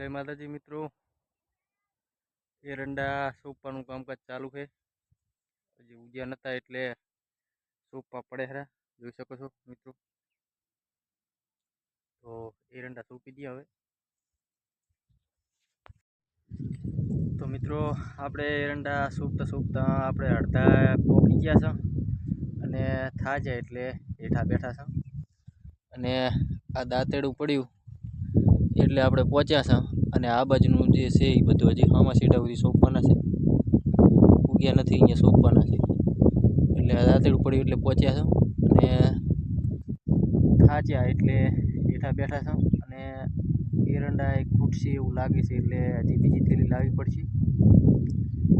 જય માતાજી મિત્રો. એરંડા સોંપવાનું કામકાજ ચાલુ છે. હજી ઉગ્યા નતા એટલે સોંપવા પડે ખરા જોઈ શકો છો મિત્રો. તો એરંડા સોંપી દઈએ હવે. તો મિત્રો, આપણે એરંડા સોંપતા સોંપતા આપણે અડધા પોકી ગયા છે અને થા જાય એટલે હેઠા બેઠા છે. અને આ દાંતેડું પડ્યું. એટલે આપણે પહોંચ્યા છે. અને આ બાજુનું જે છે એ બધું હજી આમાં સીટા સુધી સોંપવાના છે. ઉગ્યા નથી, અહીંયા સોંપવાના છે. એટલે રાતેડું પડ્યું એટલે પહોંચ્યા છું. અને થાચ્યા એટલે હેઠા બેઠા છે. અને એરંડા એક ફૂટશે એવું લાગે છે એટલે હજી બીજી થેલી લાવવી પડશે.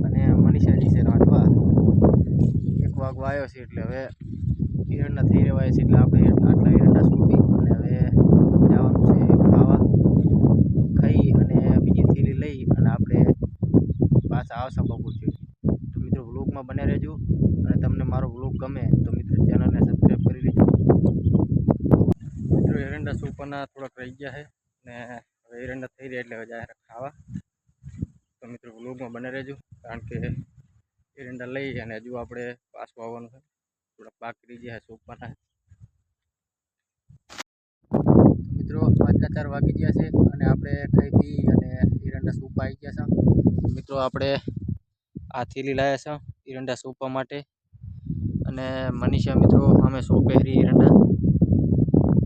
અને મનીષાજી છે રાંધવા. એક વાગવા આવ્યો છે એટલે હવે એરંડા થઈ રહેવાય છે એટલે આપણે આટલા એરંડા સોંપી અને હવે જવાનું છે ખાવા ખાઈ અને બીજી થેલી લઈ અને આપણે આવશે બપોર સુધી તો મિત્રો, વ્લોગમાં બને રહેજો અને તમને મારો વ્લોગ ગમે તો મિત્રો ચેનલને સબસ્ક્રાઈબ કરી લેજો. મિત્રો, એરંડા સુપરના થોડાક રહી ગયા છે ને હવે એરંડા થઈ રહ્યા એટલે જાય ખાવા. તો મિત્રો, વ્લોગમાં બને રહેજો કારણ કે એરંડા લઈ અને હજુ આપણે પાછું આવવાનું છે. થોડાક બાકી રહી ગયા છે સુપરના મિત્રો પાંચના ચાર વાગી ગયા છે અને આપણે ખાઈ પી અને એરંડા સૂપ આવી ગયા છે. મિત્રો, આપણે આ થેલી લાવ્યા છે એરંડા સોંપવા માટે. અને મનીષા મિત્રો, અમે સોંપે પહેરી એરંડા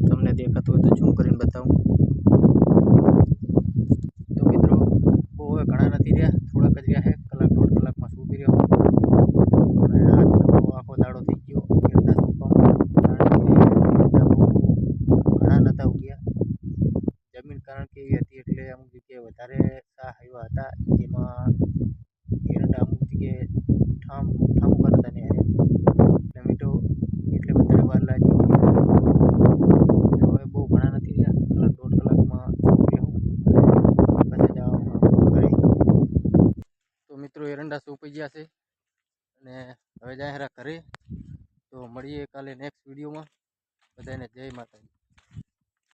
તમને દેખાતું હોય તો ઝૂમ કરીને બતાવું. તો મિત્રો, બહુ હવે ઘણા નથી રહ્યા થોડાક જ રહ્યા છે કલાક દોઢ કલાકમાં સોંપી રહ્યો અને આજનો આખો દાડો થઈ ગયો એરંડા સોંપવામાં કારણ કે એરંડા બહુ ઘણા નહોતા ઉગ્યા જમીન કારણ કે એવી હતી એટલે અમુક જગ્યાએ વધારે સાહ આવ્યા હતા જેમાં એરંડા અમુક જગ્યાએ ઠામ ઠામ ઉપર હતા ને ટમેટો એટલે વધારે વાર લાગી હવે બહુ ઘણા નથી રહ્યા. દોઢ કલાકમાં તો મિત્રો એરંડા સોંપાઈ ગયા છે. અને હવે જાય ખરા ઘરે. તો મળીએ કાલે નેક્સ્ટ વિડીયોમાં બધાને જય માતાજી.